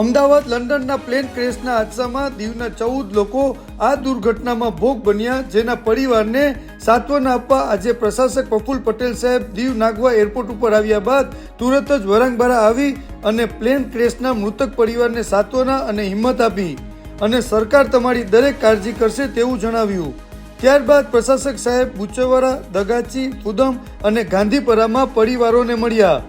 Ahmedabad લંડનના plane ક્રેશના હાદસામાં દીવના ચૌદ લોકો આ દુર્ઘટનામાં ભોગ બન્યા, જેના પરિવારને સાંત્વના આપવા આજે પ્રશાસક પ્રફુલ પટેલ સાહેબ દીવ નાગવા એરપોર્ટ ઉપર આવ્યા બાદ તુરત જ વરાંગબારા આવી અને પ્લેન ક્રેશના મૃતક પરિવારને સાંત્વના અને હિંમત આપી અને સરકાર તમારી દરેક કાળજી કરશે તેવું જણાવ્યું. ત્યારબાદ પ્રશાસક સાહેબ બુચવારા, દગાચી કુદમ અને ગાંધીપરામાં પરિવારોને મળ્યા.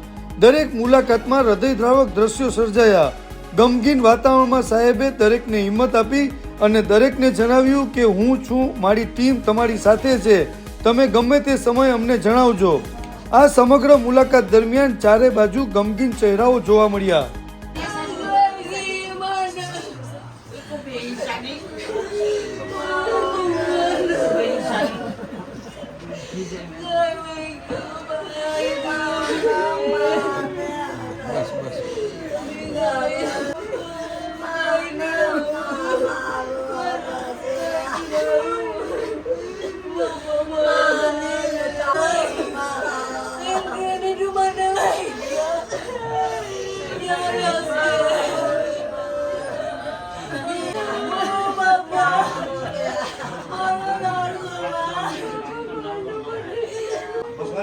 દરેક મુલાકાતમાં હૃદયદ્રાવક દ્રશ્યો સર્જાયા. ગમગીન વાતાવરણમાં સાહેબે દરેકને હિંમત આપી અને દરેકને જણાવ્યું કે હું છું, મારી ટીમ તમારી સાથે છે. તમે ગમે તે સમય અમને જણાવજો. આ સમગ્ર મુલાકાત દરમિયાન ચારે બાજુ ગમગીન ચહેરાઓ જોવા મળ્યા.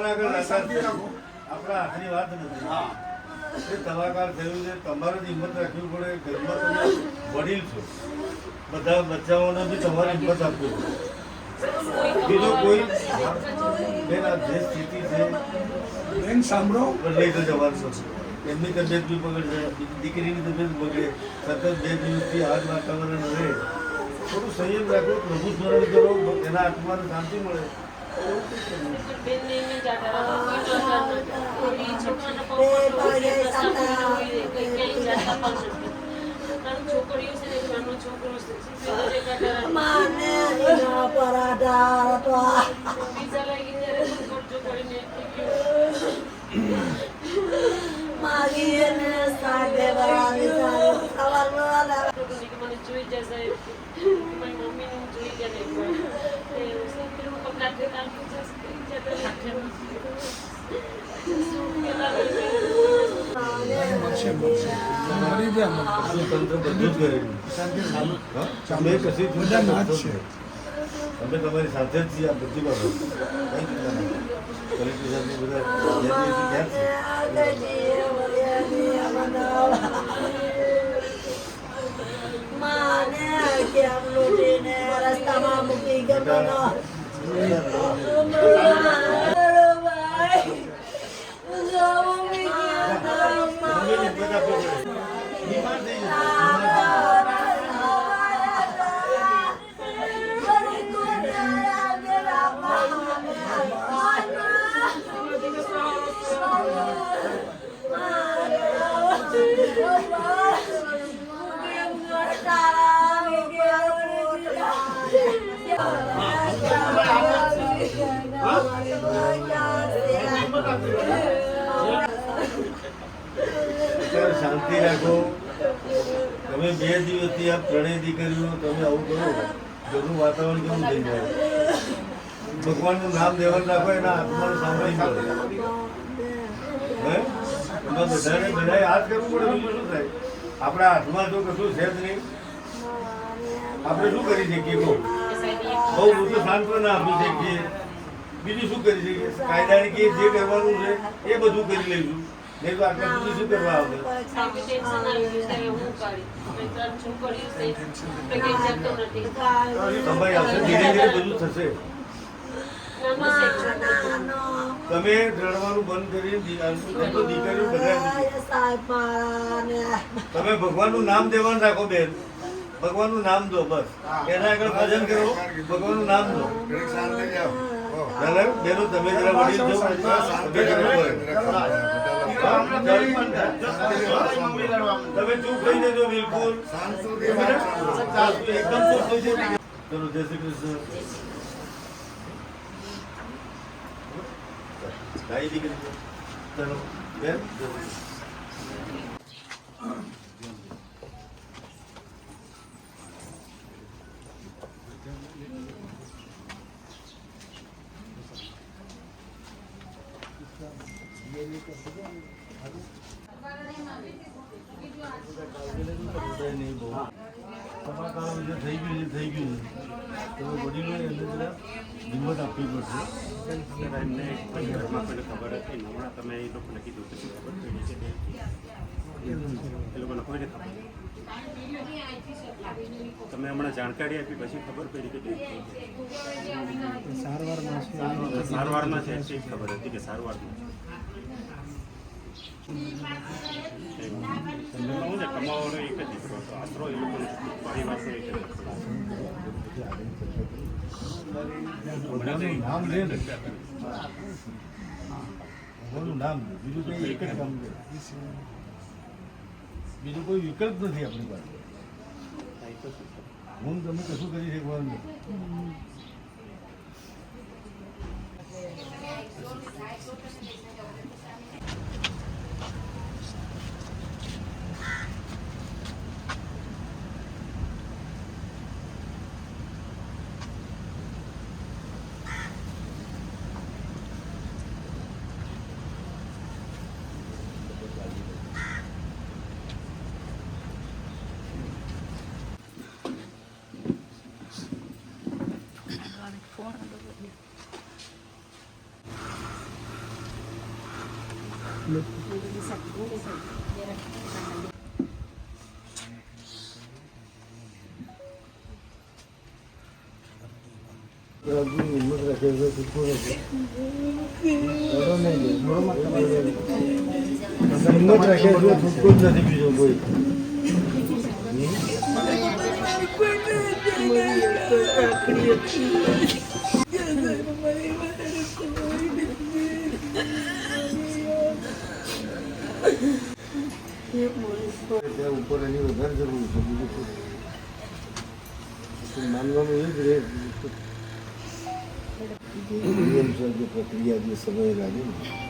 ભગવાન આગળ. આપણા હાથની વાત નથી. એ કલાકાર થયું છે તમારે જ હિંમત રાખવી પડે ઘરમાં તમે વડીલ છો. બધા બચ્ચાઓને બી તમારે હિંમત આપવી પડે. બીજો કોઈ? બેન આ જે સ્થિતિ છે બેન સાંભળો. બદલાઈ તો જવાનું એમની તબિયત બી બગડશે દીકરીની તબિયત બગડે સતત બે દિવસથી આ જ વાતાવરણ રહે. થોડું સંયમ રાખો પ્રભુ સ્મરણ કરો એના આત્માને શાંતિ મળે. માગી એને સાગે બરાબર સારું સવારનો મને જોઈ જાય સાહેબ મારી મમ્મીને જોઈ જાય ને એકવાર તે પેલું પકડાતે કાઢી જશે મળશે મળશે મળી ગયા આપણું તંત્ર બધું જ કરેલું હા? તમે કશી બધા ચિંતા ના જ કરશો છે નહીં. અમે તમારી સાથે જ છીએ આ બધી બાબત કઈ ચિંતા નહીં કલેક્ટર સાહેબને બધા જ્યાં ત્યાં છે માને કેમ લૂટીને રસ્તામાં મૂકી ગયો બધાને બધાએ હાથ કરવું પડે શું થાય? આપણા હાથમાં તો કશું છે જ નહીં. આપણે શું કરી શકીએ કહો? બહુ મોટું સાંત્વના આપી શકીએ. બીજું શું કરી શકીએ? કાયદાની કે જે કરવાનું છે એ બધું કરી લઈશું. નહીં તો આટલા બીજું શું કરવા આવે આપણે સમય આવશે ધીરે ધીરે બધું થશે. તમે રડવાનું બંધ કરી દીકરીઓ બધા તમે ભગવાનનું નામ દેવાનું રાખો બેન. ભગવાનનું નામ દો બસ. એના આગળ ભજન કરો. ભગવાનનું નામ દો. બેનો તમે જરા વડીલ તમે ચૂપ થઈ જજો બિલકુલ. એકદમ ચૂપ થઈ જજો. જય શ્રી કૃષ્ણ. કાંઈ દીકરી ચલો બેન થઈ ગયું થઈ ગયું તમે એને જરા હિંમત આપવી પડશે. એમને ઘરમાં કોઈને ખબર હતી હમણાં તમે એ લોકોને કીધું પછી ખબર પડી છે? એ લોકોને કોઈને ખબર તમે હમણાં જાણકારી આપી પછી ખબર પડી કે death થઈ સારવારમાં છે. ખબર હતી કે સારવારમાં દીકરો નામ લે ને ભગવાનનું નામ બીજું કંઈ એક જ બીજું કોઈ વિકલ્પ નથી આપણી પાસે હું તમે કશું કરી શકવાનું નહીં પ્રભુ હિંમત રાખે છે છૂટકો રાખે રડો નહીં લે. હિંમત રાખે છે છૂટકો જ નથી બીજો કોઈ ત્યાં ઉપર એની વધારે જરૂર છે બીજું? તો માનવાનું એ જ રહે નિયમ છે જે પ્રક્રિયા જે સમય લાગે ને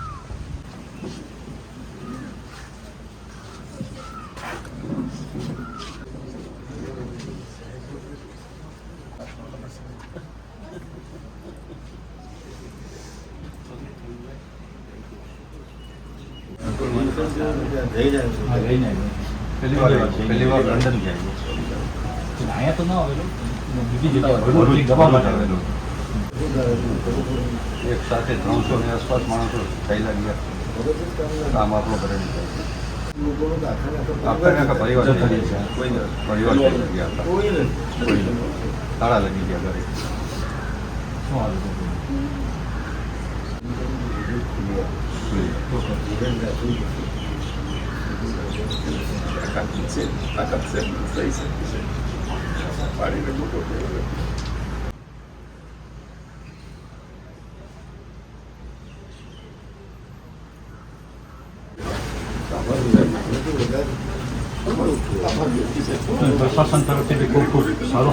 જઈ જાય પહેલી વાર પહેલી વાર લંડન ગયા અહીંયા તો ના આવેલો આવેલું એક સાથે ત્રણસો ની આસપાસ માણસો થયેલા ગયા કામ આપણો કરેલું છે આખા પરિવાર ગયા છે. પરિવાર થઈ ગયા હતા કોઈ નથી કોઈ નથી. તાળા લગી ગયા ઘરે શું આવ્યું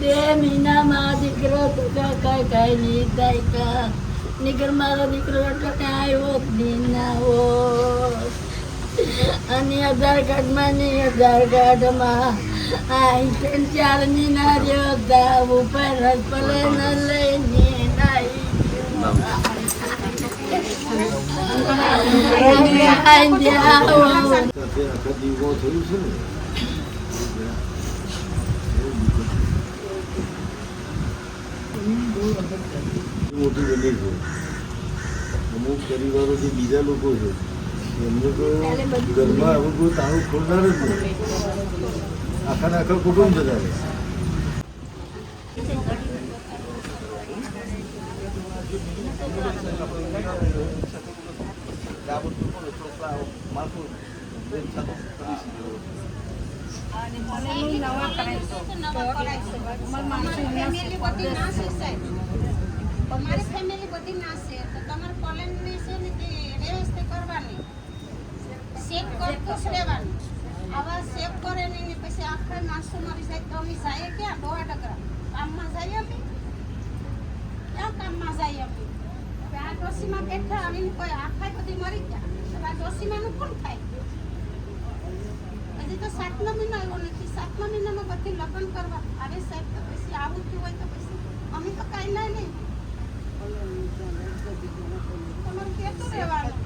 બે મહિનામાં દીકરો કાંઈ કાંઈ નહીં મારો દીકરો એટલો કાંઈ નહીં, ના હોત. અને આધાર કાર્ડમાં ને આધાર કાર્ડમાં. આ ત્રણ ચાર મહિના રહ્યો ઉપર ભલે ન લઈને મોટી બની છે અમુક પરિવારો જે બીજા લોકો છે એમને તો ઘરમાં આવું કોઈ તાળું ખોલનાર જ નહીં આખા આખા કુટુંબ જતા રહે ફેમિલી બધી નાશે સાહેબ તમારી ફેમિલી છે કરવાની સેફ કરતું જ રહેવાનું આવા સેફ કરે ને પછી આખા માણસો મારી જાય તો અમે. જાય ક્યાં ડોવા ટકરા કામમાં જઈએ અમે ક્યાં કામમાં જઈએ અમે આ ડોસીમાં બેઠા આવીને કોઈ આખા બધી મરી ગયા. તો આ ડોસીમાંનું કોણ થાય હજી તો સાતમા મહિનો આવ્યો નથી. સાતમા મહિનામાં બધી લગ્ન કરવા. આવે સાહેબ તો પછી આવું થયું હોય તો પછી અમે તો કાંઈ ના નહીં તમારે કહેતું રહેવાનું?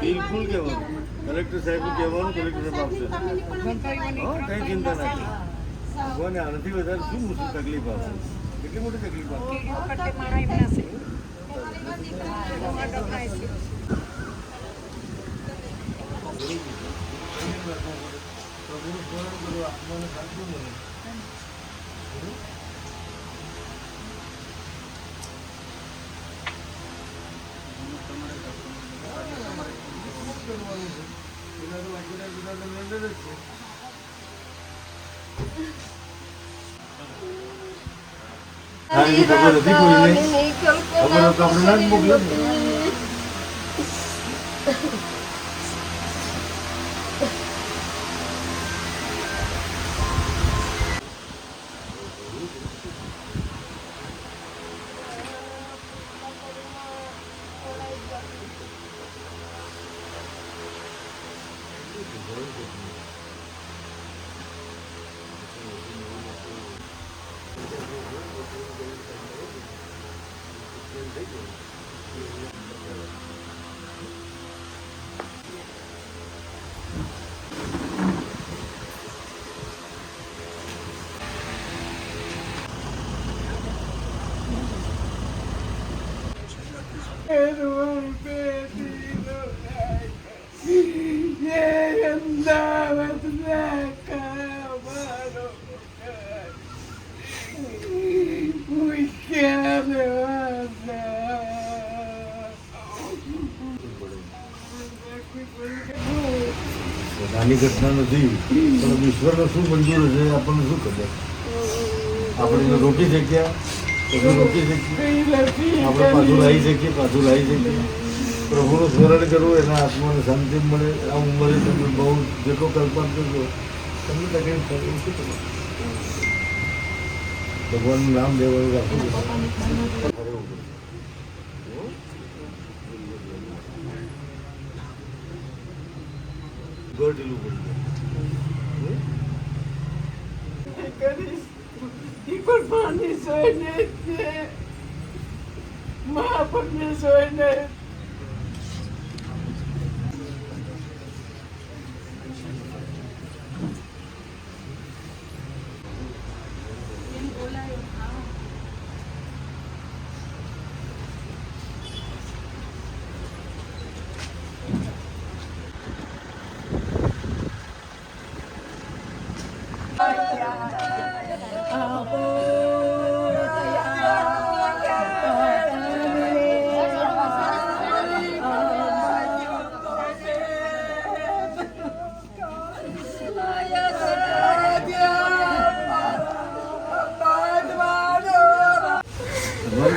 બિલકુલ કહેવાનું. કલેક્ટર સાહેબ કહેવાનું કલેક્ટર સાહેબ આપશે. કઈ ચિંતા નથી. ભગવાને આનાથી વધારે શું મુશ્કેલ તકલીફ આવે કેટલી મોટી તકલીફ આપે? તમારી બધી દીકરીને પ્રભુનું સ્મરણ કરો આત્માને શાંતિ મળે એના તો બાકીના બધા તો નાની ઘટના નથી પણ ઈશ્વરને શું મંજૂર છે આપણને શું ખબર આપણે એને રોકી શક્યા તો રોકી શકીએ આપણે પાછું લાવી શકીએ પાછું લાવી શકીએ પ્રભુનું સ્મરણ કરવું એના આત્માને શાંતિ મળે આ ઉંમરે તમે બહુ જેટલો કલ્પના કરશો તમને તકલીફ થાય એવું શું? ભગવાનનું નામ લેવાનું રાખવું ઘર ઢીલું પડી જાય તમારે હિંમત રાખવાની છે તમારે જો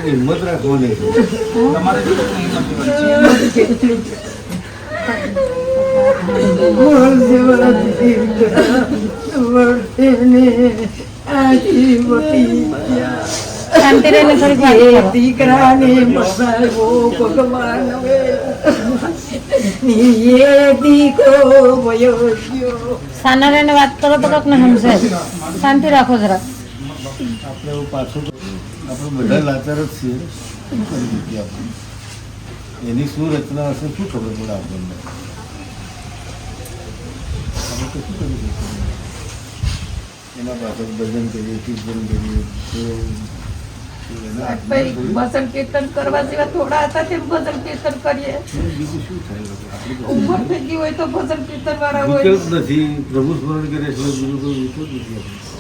હિંમત જોવાની છે. શાંતિ રહીને થોડીક વાત કરો. દીકરાને મસાયો ભગવાન એ દીકરો વયો ગયો સાના રહીને વાત કરો તો કોક ને સમજાય શાંતિ રાખો જરા આપણે એવું પાછું આપણે બધા લાચાર જ છીએ શું કરી શકીએ આપણે એની શું રચના હશે શું ખબર પડે આપણને અમે તો શું કરી શકીએ? એના પાછળ ભજન કરીએ કીર્તન કરીએ તો ભજન કીર્તન કરવા જેવા થોડા હતા તે ભજન કીર્તન કરીએ બીજું શું થાય? ઉંમર થઈ ગઈ હોય તો ભજન કીર્તન વાળા હોય નથી પ્રભુ સ્મરણ કરે છે બીજું કોઈ વિકલ્પ નથી આપણે.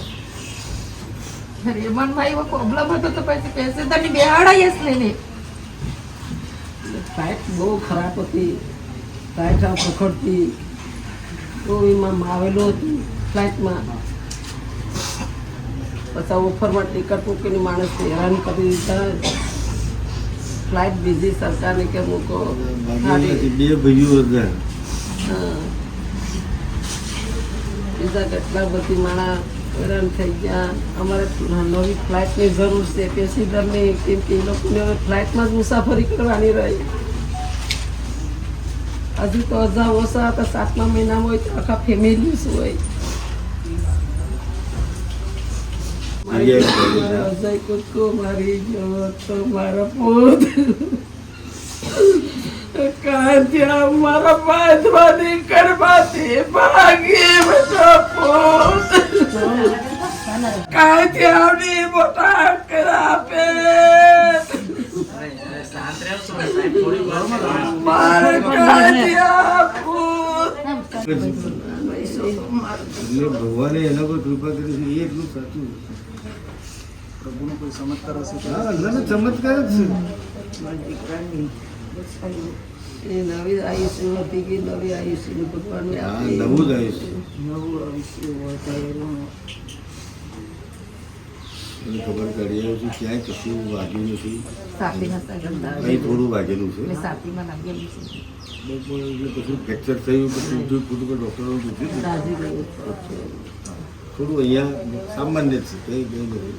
રેમનમાં એવો પ્રોબ્લેમ હતો તો પછી પેસેન્જરની બેહાડાઈ જ નહીં ફ્લાઇટ બહુ ખરાબ હતી. ફ્લાઇટ આ પકડતી. તો એમાં આવેલું હતું ફ્લાઇટમાં પછી ઓફરમાં ટિકિટ મૂકીને માણસ હેરાન કરી દીધા. ફ્લાઇટ બીજી સરકારને કે મૂકો. બે ભાઈઓ હતા. હા. બીજા કેટલા બધી માણસ હેરાન થઈ ગયા. અમારે નવી ફ્લાઇટની જરૂર છે. પેસેન્જરની કેમ કે એ લોકોને હવે ફ્લાઇટમાં જ મુસાફરી કરવાની રહી. હજુ તો હજાર ઓછા હતા સાતમા મહિનામાં હોય તો આખા ફેમિલી શું હોય? મારી અજય કૂદકો મારી તો મારા પોત. કાંત્યા મારા બાંધવાની કરવાથી ભાગી બેટા પોત કાંત્યાની મોટા કરાપે મારે પોત એટલે ભગવાને એના પર કૃપા કરી છે એ એટલું સાચું પ્રભુનો કોઈ ચમત્કાર હશે ચમત્કાર જ છે એ નવી આયુષ્ય હતી કે નવી આયુષ્ય ભગવાને નવું જ આયુષ્ય. નવું આયુષ્ય હોય એનું મને ખબર કરી આવ્યું છું ક્યાંય કશું વાગ્યું નથી. સાતીમાં થોડું વાગેલું છે. કશું ફ્રેક્ચર થયું કે ડૉક્ટરો પૂછ્યું. થોડું અહીંયા સામાન્ય છે કંઈ કંઈ નથી.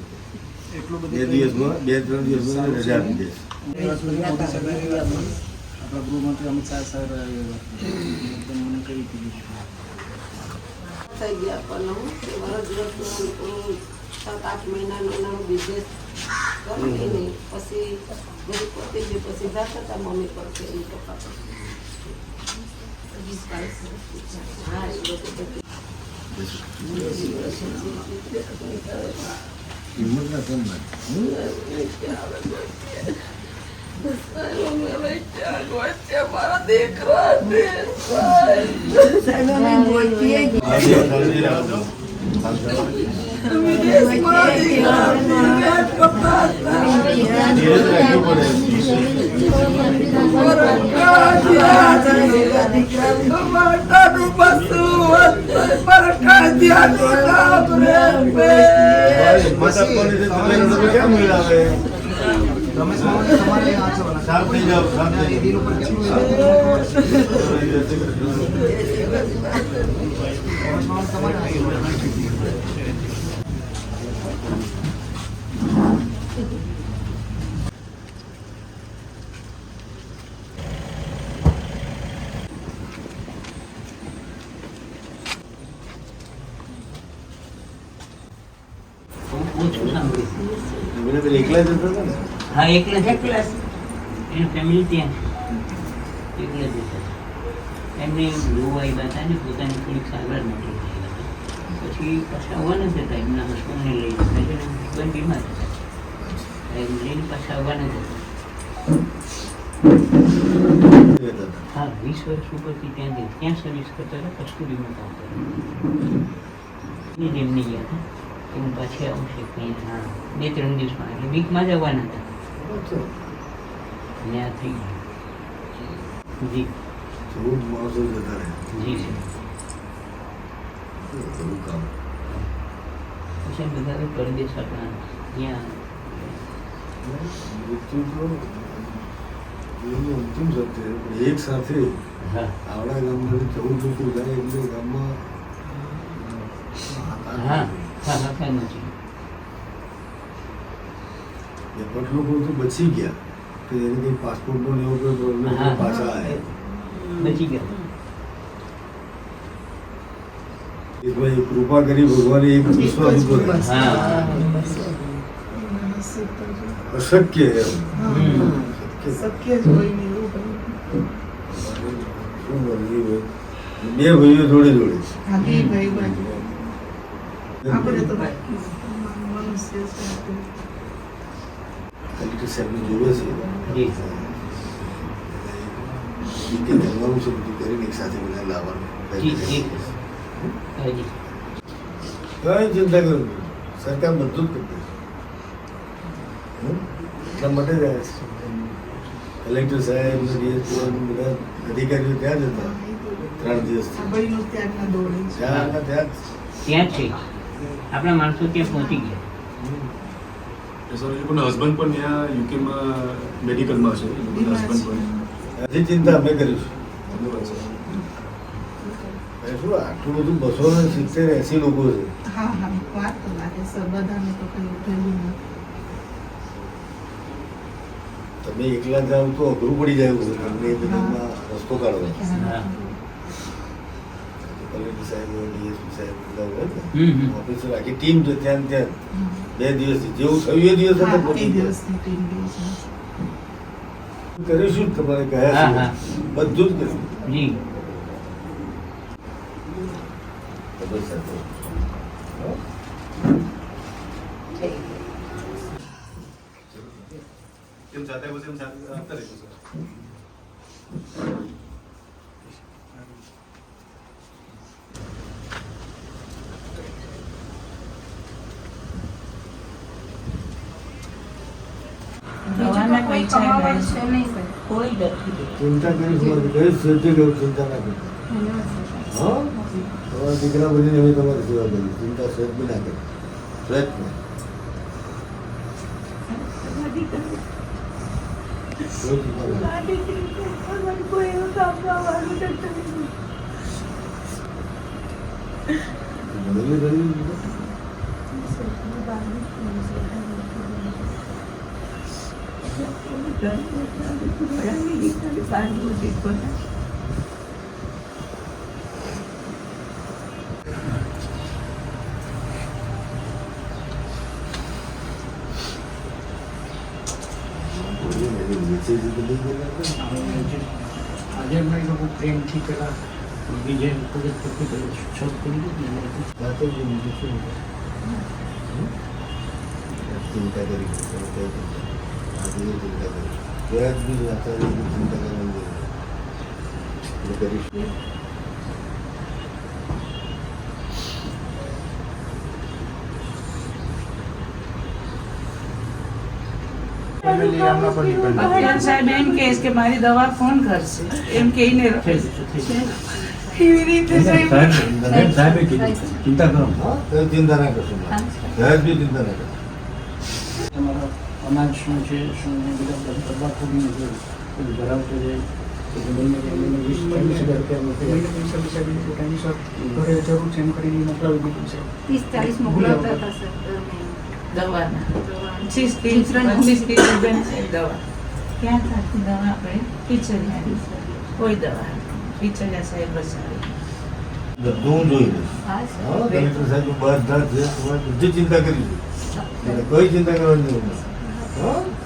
બે દિવસમાં બે ત્રણ દિવસમાં રજા આપી સાહેબ આપણા ગૃહમંત્રી અમિત શાહ સર મને કહી દીધું થઈ ગયા પણ હું તે મારા સાત આઠ મહિનાનો નાનો બિઝનેસ કરી નહીં પછી બધું પતી ગયું. પછી જતા હતા મમ્મી પર કે એની પપ્પા પર. હા એ બધું હિંમત ના ના મારા દીકરાને માતાનું બસું પરખાદ્યા માતા કોને છે તમે લોકો કેમ મિલાવે સાફ થઈ જાઓ સાફ થઈ જાઓ એમને પેલા એકલા જ હતા? હા એકલા એકલા એની ફેમિલી ત્યાં છે. એકલા જ હતા એમને જોવાઈ હતા ને પોતાની થોડીક સારવાર માટે. પછી પાછા આવવાના જ હતા એમના હસબન્ડને લઈ હસબન્ડ બીમાર હતા. એમ લઈને પાછા આવવાના જ હતા. હા વીસ વર્ષ ઉપરથી ત્યાં ત્યાં સર્વિસ કરતા હતા કસ્ટડીમાં કામ કરતા એમને ગયા હતા એમ પાછી આવું છે કંઈ હા બે ત્રણ દિવસમાં. એટલે વીકમાં જ આવવાના હતા. ત્યાં થઈ ગયું જી ચૌદ માણસો જતા રહે જી સર બહુ કામ પછી એમ બધા પરદેશ આપણા ત્યાં મૃત્યુ તો એનું અંતિમ સત્ય છે. પણ એક સાથે હા આવડા ગામમાં ચૌદ લોકો જાય એટલે ગામમાં હા હા હા એપટ લોકો તો બચી ગયા કે એને કંઈ પાસપોર્ટનો ને એવો કોઈ પ્રોબ્લેમ. પાછા આવ્યા બચી ગયા. એ ભાઈ કૃપા કરી ભગવાને એક વિશ્વાસ કર્યો. અશક્ય એમ. શક્ય. જ હોય ને એવું બે ભાઈઓ જોડે જોડે. આપણે તો મનુષ્ય છે કલેક્ટર સાહેબને જોવે છે જી છે બધું કરીને એક સાથે બધા લાવવાનું કઈ ચિંતા કરું સરકાર બધું જ કરી દેશે હમ? એટલા માટે જ કલેક્ટર સાહેબ બધા અધિકારીઓ ત્યાં જ હતા ત્રણ દિવસ ત્યાં ત્યાં જ. છે આપણા માણસો ત્યાં પહોંચી ગયા સર એ લોકોના હસબન્ડ પણ ત્યાં યુકેમાં મેડિકલમાં છે. એ લોકોના હસબન્ડ પણ. હજી ચિંતા અમે કરીશું. ધન્યવાદ સર શું આટલું બધું બસો ને સિત્તેર એસી લોકો છે. હા હા વાત તો લાગે સર બધાને તો કઈ ઉઠેલું નથી તમે એકલા જાઓ તો અઘરું પડી જાય છે. તમને એ બધામાં રસ્તો કાઢવો કલેક્ટર સાહેબ ડીએસપી સાહેબ બધા હોય હમ, હમ. ને ઓફિસર આખી ટીમ છે ત્યાં ને ત્યાં. બે દિવસ જેવું થયું એ દિવસ ગયા. કરીશું જ તમારે હા. બધું જ કરીશું કેમ સાથે પછી એમ સાથે આપતા રહીશું સર. કોઈ. નથી ચિંતા કરીશું કઈ સજ્જ કરું ચિંતા ના કરતા હા? તમારા દીકરા બનીને અમે તમારી સેવા કરી ચિંતા સહેજ બી ના કરી. પ્રયત્ન નહીં કોઈ ચિંતા ના કરો. ભણેલી ગણેલી છે? કોઈ એની નીચે જ તો નહીં ગયેલા હતા. આજે અમે લોકો પ્રેમથી પેલા વિજય શોધ કરી દીધી ને વાતો જ બીજું શું હમ? ચિંતા કરી તમે કઈ ચિંતા આજે એ ચિંતા કરી વ્યાજ બી વાંચવાની બી ચિંતા કરવાની જરૂર નથી. એટલે કરીશું અત્યારે સાહેબ એમ કહે છે કે મારી દવા કોણ કરશે એમ કહીને થઈ જશે થઈ જશે એવી રીતે સાહેબ સાહેબે કીધું ચિંતા કરો હા કઈ ચિંતા ના કરશો વ્યાજ બી ચિંતા ના કરશો તમારો અનાજ શું છે શું બધા બધું તબાકુની બધું બધું ભરાવતો જાય કોઈ દવા ખીચડિયા સાહેબ બસાવી બધું જોઈ લઈશ હા સર હા કલેક્ટર સાહેબ બધા બધી ચિંતા એટલે કોઈ ચિંતા કરવાની જરૂર નથી હા